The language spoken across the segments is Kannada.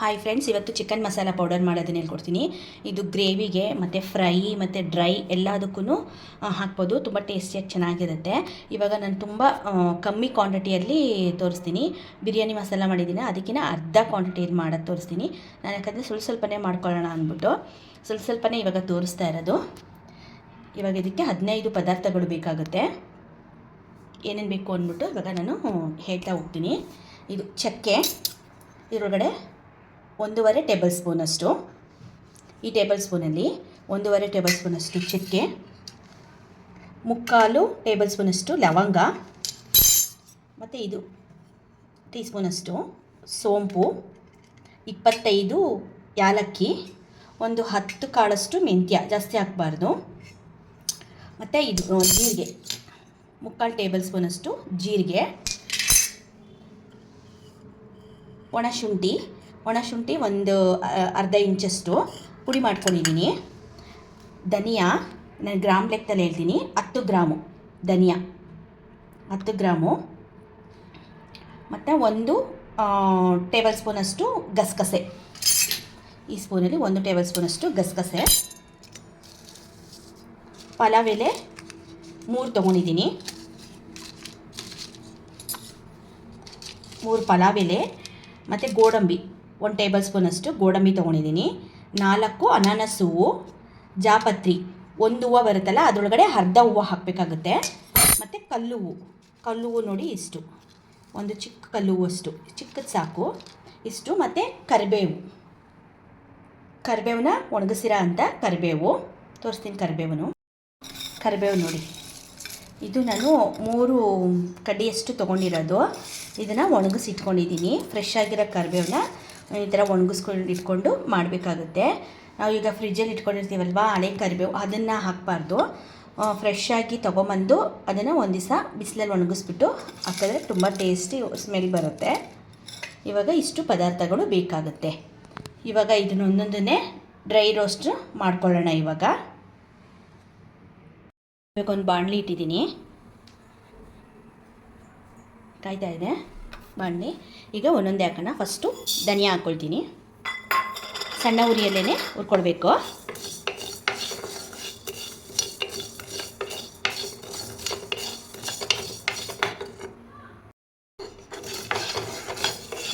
ಹಾಯ್ ಫ್ರೆಂಡ್ಸ್ ಇವತ್ತು ಚಿಕನ್ ಮಸಾಲ ಪೌಡರ್ ಮಾಡೋದನ್ನ ಹೇಳ್ಕೊಡ್ತೀನಿ. ಇದು ಗ್ರೇವಿಗೆ ಮತ್ತು ಫ್ರೈ ಮತ್ತು ಡ್ರೈ ಎಲ್ಲದಕ್ಕೂ ಹಾಕ್ಬೋದು. ತುಂಬ ಟೇಸ್ಟಿಯಾಗಿ ಚೆನ್ನಾಗಿರುತ್ತೆ. ಇವಾಗ ನಾನು ತುಂಬ ಕಮ್ಮಿ ಕ್ವಾಂಟಿಟಿಯಲ್ಲಿ ತೋರಿಸ್ತೀನಿ. ಬಿರಿಯಾನಿ ಮಸಾಲ ಮಾಡಿದ್ದೀನಿ ಅದಕ್ಕಿಂತ ಅರ್ಧ ಕ್ವಾಂಟಿಟಿಯಲ್ಲಿ ಮಾಡೋದು ತೋರಿಸ್ತೀನಿ. ನಾನು ಯಾಕಂದರೆ ಸ್ವಲ್ಪ ಸ್ವಲ್ಪನೇ ಮಾಡ್ಕೊಳ್ಳೋಣ ಅಂದ್ಬಿಟ್ಟು. ಸ್ವಲ್ಪ ಸ್ವಲ್ಪನೇ ಇವಾಗ ತೋರಿಸ್ತಾ ಇರೋದು. ಇವಾಗ ಇದಕ್ಕೆ ಹದಿನೈದು ಪದಾರ್ಥಗಳು ಬೇಕಾಗುತ್ತೆ. ಏನೇನು ಬೇಕು ಅಂದ್ಬಿಟ್ಟು ಇವಾಗ ನಾನು ಹೇಳ್ತಾ ಹೋಗ್ತೀನಿ. ಇದು ಚಕ್ಕೆ, ಇದರೊಳಗಡೆ ಒಂದೂವರೆ ಟೇಬಲ್ ಸ್ಪೂನಷ್ಟು ಈ ಟೇಬಲ್ ಸ್ಪೂನಲ್ಲಿ ಒಂದೂವರೆ ಟೇಬಲ್ ಸ್ಪೂನಷ್ಟು ಚಕ್ಕೆ ಮುಕ್ಕಾಲು ಟೇಬಲ್ ಸ್ಪೂನಷ್ಟು ಲವಂಗ. ಮತ್ತು ಇದು ಟೀ ಸ್ಪೂನಷ್ಟು ಸೋಂಪು. ಇಪ್ಪತ್ತೈದು ಯಾಲಕ್ಕಿ. ಒಂದು ಹತ್ತು ಕಾಳಷ್ಟು ಮೆಂತ್ಯ ಜಾಸ್ತಿ ಹಾಕಬಾರ್ದು. ಮತ್ತು ಇದು ಜೀರಿಗೆ. ಮುಕ್ಕಾಲು ಟೇಬಲ್ ಸ್ಪೂನಷ್ಟು ಜೀರಿಗೆ. ಒಣಶುಂಠಿ ಒಣಶುಂಠಿ ಒಂದು ಅರ್ಧ ಇಂಚಷ್ಟು ಪುಡಿ ಮಾಡ್ಕೊಂಡಿದ್ದೀನಿ. ಧನಿಯಾ, ನಾನು ಗ್ರಾಮ್ ಲೆಕ್ಕದಲ್ಲಿ ಹೇಳ್ತೀನಿ, ಹತ್ತು ಗ್ರಾಮು. ಧನಿಯಾ, ಹತ್ತು ಗ್ರಾಮು. ಮತ್ತು ಒಂದು ಟೇಬಲ್ ಸ್ಪೂನಷ್ಟು ಗಸಗಸೆ. ಈ ಸ್ಪೂನಲ್ಲಿ ಒಂದು ಟೇಬಲ್ ಸ್ಪೂನಷ್ಟು ಗಸಗಸೆ. ಪಲಾವ್ ಎಲೆ ಮೂರು ತೊಗೊಂಡಿದ್ದೀನಿ. ಮೂರು ಪಲಾವ್ ಎಲೆ, ಮತ್ತು ಗೋಡಂಬಿ. ಒಂದು ಟೇಬಲ್ ಸ್ಪೂನಷ್ಟು ಗೋಡಂಬಿ ತೊಗೊಂಡಿದ್ದೀನಿ. ನಾಲ್ಕು ಅನಾನಸ್ ಹೂವು, ಜಾಪತ್ರಿ, ಒಂದು ಹೂವು ಬರುತ್ತಲ್ಲ, ಅದರೊಳಗಡೆ ಅರ್ಧ ಹೂವು ಹಾಕಬೇಕಾಗುತ್ತೆ. ಮತ್ತು ಕಲ್ಲು ಹೂವು. ಕಲ್ಲು ಹೂವು ನೋಡಿ ಇಷ್ಟು. ಒಂದು ಚಿಕ್ಕ ಕಲ್ಲು ಹೂವು ಅಷ್ಟು. ಚಿಕ್ಕದು ಸಾಕು. ಇಷ್ಟು ಮತ್ತು ಕರಿಬೇವು. ಕರಿಬೇವನ್ನ ಒಣಗಿಸಿರ ಅಂತ ಕರಿಬೇವು. ತೋರಿಸ್ತೀನಿ ಕರಿಬೇವನು. ಕರಿಬೇವು ನೋಡಿ. ಇದು ನಾನು ಮೂರು ಕಡ್ಡಿಯಷ್ಟು ತೊಗೊಂಡಿರೋದು. ಇದನ್ನು ಒಣಗಿಸಿ ಇಟ್ಕೊಂಡಿದ್ದೀನಿ ಫ್ರೆಶ್ ಆಗಿರೋ ಕರಿಬೇವನ್ನ ಈ ಥರ ಒಣಗಿಸ್ಕೊಂಡು ಇಟ್ಕೊಂಡು ಮಾಡಬೇಕಾಗುತ್ತೆ. ನಾವು ಈಗ ಫ್ರಿಜ್ಜಲ್ಲಿ ಇಟ್ಕೊಂಡಿರ್ತೀವಲ್ವ, ಹಳೆ ಕರಿಬೇವು, ಅದನ್ನು ಹಾಕಬಾರ್ದು. ಫ್ರೆಶ್ ಆಗಿ ತೊಗೊಂಬಂದು ಅದನ್ನು ಒಂದು ದಿವಸ ಬಿಸಿಲಲ್ಲಿ ಒಣಗಿಸ್ಬಿಟ್ಟು ಹಾಕಿದ್ರೆ ತುಂಬ ಟೇಸ್ಟಿ ಸ್ಮೆಲ್ ಬರುತ್ತೆ. ಇವಾಗ ಇಷ್ಟು ಪದಾರ್ಥಗಳು ಬೇಕಾಗುತ್ತೆ. ಇವಾಗ ಇದನ್ನ ಒಂದೊಂದನ್ನೇ ಡ್ರೈ ರೋಸ್ಟ್ ಮಾಡ್ಕೊಳ್ಳೋಣ ಇವಾಗ. ಇವಾಗ ಒಂದು ಬಾಣಲಿ ಇಟ್ಟಿದ್ದೀನಿ. ಕಾಯ್ತಾ ಬಾಣಲಿ ಈಗ ಒಂದೊಂದೇ ಹಾಕೋಣ. ಫಸ್ಟು ಧನಿಯಾ ಹಾಕ್ಕೊಳ್ತೀನಿ ಸಣ್ಣ ಉರಿಯಲ್ಲೇ ಹುರ್ಕೊಳ್ಬೇಕು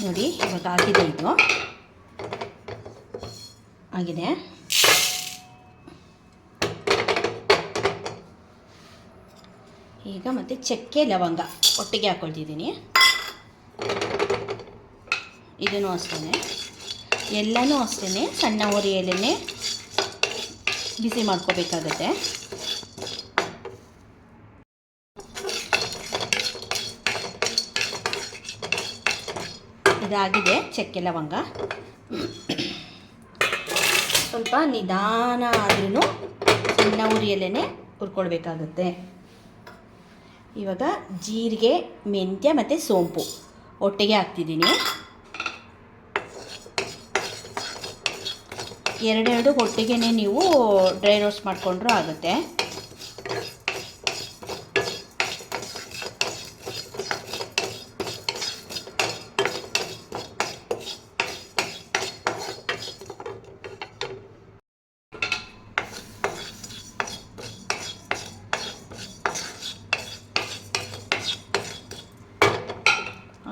ನೋಡಿ, ಇವಾಗ ಆಗಿದೆ ಇದು. ಆಗಿದೆ. ಈಗ ಮತ್ತೆ ಚಕ್ಕೆ ಲವಂಗ ಒಟ್ಟಿಗೆ ಹಾಕ್ಕೊಳ್ತಿದ್ದೀನಿ ಇದನ್ನು ಅಷ್ಟೇ ಎಲ್ಲನೂ ಅಷ್ಟೇ ಸಣ್ಣ ಉರಿಯಲ್ಲೇ ಬಿಸಿ ಮಾಡ್ಕೋಬೇಕಾಗತ್ತೆ. ಇದಾಗಿದೆ ಚಕ್ಕೆ ಲವಂಗ. ಸ್ವಲ್ಪ ನಿಧಾನ ಆದ್ರೂ ಸಣ್ಣ ಉರಿಯಲ್ಲೇ ಹುರ್ಕೊಳ್ಬೇಕಾಗುತ್ತೆ. ಇವಾಗ ಜೀರಿಗೆ, ಮೆಂತ್ಯ ಮತ್ತು ಸೋಂಪು. ಒಟ್ಟಿಗೆ ಹಾಕ್ತಿದ್ದೀನಿ. ಎರಡೆರಡು ಒಟ್ಟಿಗೆ ನೀವು ಡ್ರೈ ರೋಸ್ಟ್ ಮಾಡಿಕೊಂಡ್ರೂ ಆಗುತ್ತೆ.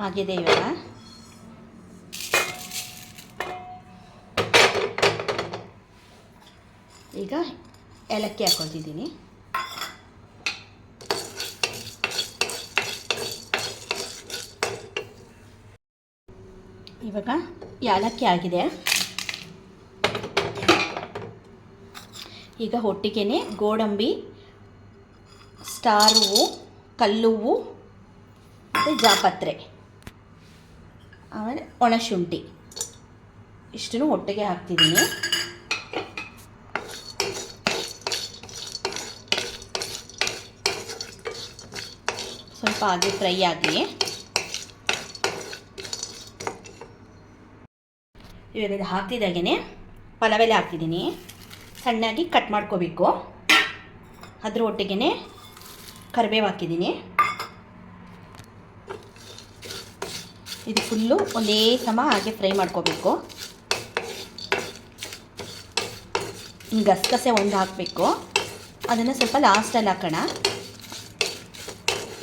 ಆಗಿದೆ ಇವಾಗ ಈಗ ಏಲಕ್ಕಿ ಹಾಕ್ಕೊಳ್ತಿದ್ದೀನಿ. ಇವಾಗ ಏಲಕ್ಕಿ ಆಗಿದೆ. ಈಗ ಒಟ್ಟಿಗೆ ಗೋಡಂಬಿ, ಸ್ಟಾರ್ ಹೂವು ಕಲ್ಲು ಹೂವು ಮತ್ತು ಜಾಪತ್ರೆ. ಆಮೇಲೆ ಒಣಶುಂಠಿ ಇಷ್ಟನ್ನು ಒಟ್ಟಿಗೆ ಹಾಕ್ತಿದ್ದೀನಿ. ಸ್ವಲ್ಪ ಹಾಗೆ ಫ್ರೈ ಆಗಲಿ ಇವಾಗ ಹಾಕ್ತಿದ್ದಾಗೇ ಪಲಾವೆಲೆ ಹಾಕ್ತಿದ್ದೀನಿ. ಸಣ್ಣಾಗಿ ಕಟ್ ಮಾಡ್ಕೋಬೇಕು. ಅದ್ರ ಒಟ್ಟಿಗೆ ಕರಿಬೇವು ಹಾಕಿದ್ದೀನಿ ಇದು ಫುಲ್ಲು ಒಂದೇ ಸಮ ಹಾಗೆ ಫ್ರೈ ಮಾಡ್ಕೋಬೇಕು. ಇನ್ನು ಗಸಗಸೆ ಒಂದು ಹಾಕಬೇಕು. ಅದನ್ನು ಸ್ವಲ್ಪ ಲಾಸ್ಟಲ್ಲಿ ಹಾಕೋಣ.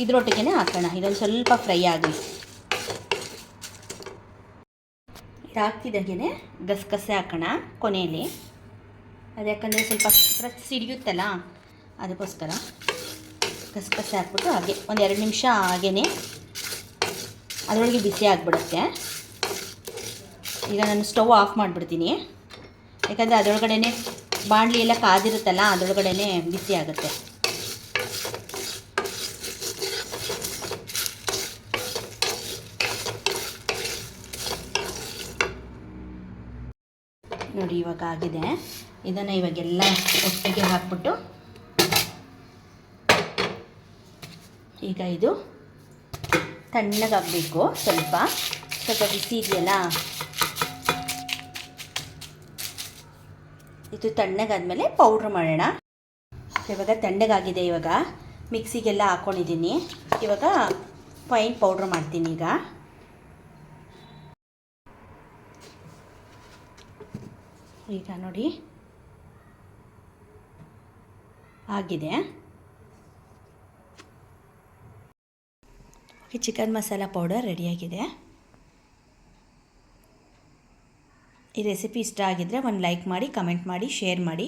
ಇದರೊಟ್ಟಿಗೆ ಹಾಕೋಣ. ಇದೊಂದು ಸ್ವಲ್ಪ ಫ್ರೈ ಆಗಲಿ. ಇದು ಹಾಕ್ತಿದ್ದಾಗೆ ಗಸಗಸೆ ಹಾಕೋಣ ಕೊನೆಯಲ್ಲಿ. ಅದು ಯಾಕಂದರೆ ಸ್ವಲ್ಪ ಸಿಡಿಯುತ್ತಲ್ಲ, ಅದಕ್ಕೋಸ್ಕರ ಗಸಗಸೆ ಹಾಕ್ಬಿಟ್ಟು ಹಾಗೆ ಒಂದು ಎರಡು ನಿಮಿಷ ಹಾಗೇ ಅದರೊಳಗೆ ಬಿಸಿ ಆಗಿಬಿಡುತ್ತೆ. ಈಗ ನಾನು ಸ್ಟವ್ ಆಫ್ ಮಾಡಿಬಿಡ್ತೀನಿ. ಯಾಕಂದರೆ ಅದರೊಳಗಡೆ ಬಾಣಲಿ ಎಲ್ಲ ಕಾದಿರುತ್ತಲ್ಲ ಅದರೊಳಗಡೆ ಬಿಸಿ ಆಗುತ್ತೆ. ನೋಡಿ, ಇವಾಗ ಆಗಿದೆ. ಇದನ್ನು ಇವಾಗೆಲ್ಲ ಒಟ್ಟಿಗೆ ಹಾಕ್ಬಿಟ್ಟು ಈಗ ಇದು ತಣ್ಣಗಾಗಬೇಕು ಸ್ವಲ್ಪ. ಸ್ವಲ್ಪ ಬಿಸಿ ಇದೆಯಲ್ಲ? ಇದು ತಣ್ಣಗಾದ್ಮೇಲೆ ಪೌಡ್ರ್ ಮಾಡೋಣ. ಇವಾಗ ತಣ್ಣಗಾಗಿದೆ ಇವಾಗ. ಮಿಕ್ಸಿಗೆಲ್ಲ ಹಾಕ್ಕೊಂಡಿದ್ದೀನಿ ಇವಾಗ ಫೈನ್ ಪೌಡ್ರ್ ಮಾಡ್ತೀನಿ ಈಗ. ಈಗ ನೋಡಿ. ಆಗಿದೆ. ಓಕೆ ಚಿಕನ್ ಮಸಾಲ ಪೌಡರ್ ರೆಡಿಯಾಗಿದೆ. ಈ ರೆಸಿಪಿ ಇಷ್ಟ ಆಗಿದ್ದರೆ ಒಂದು ಲೈಕ್ ಮಾಡಿ, ಕಮೆಂಟ್ ಮಾಡಿ, ಶೇರ್ ಮಾಡಿ.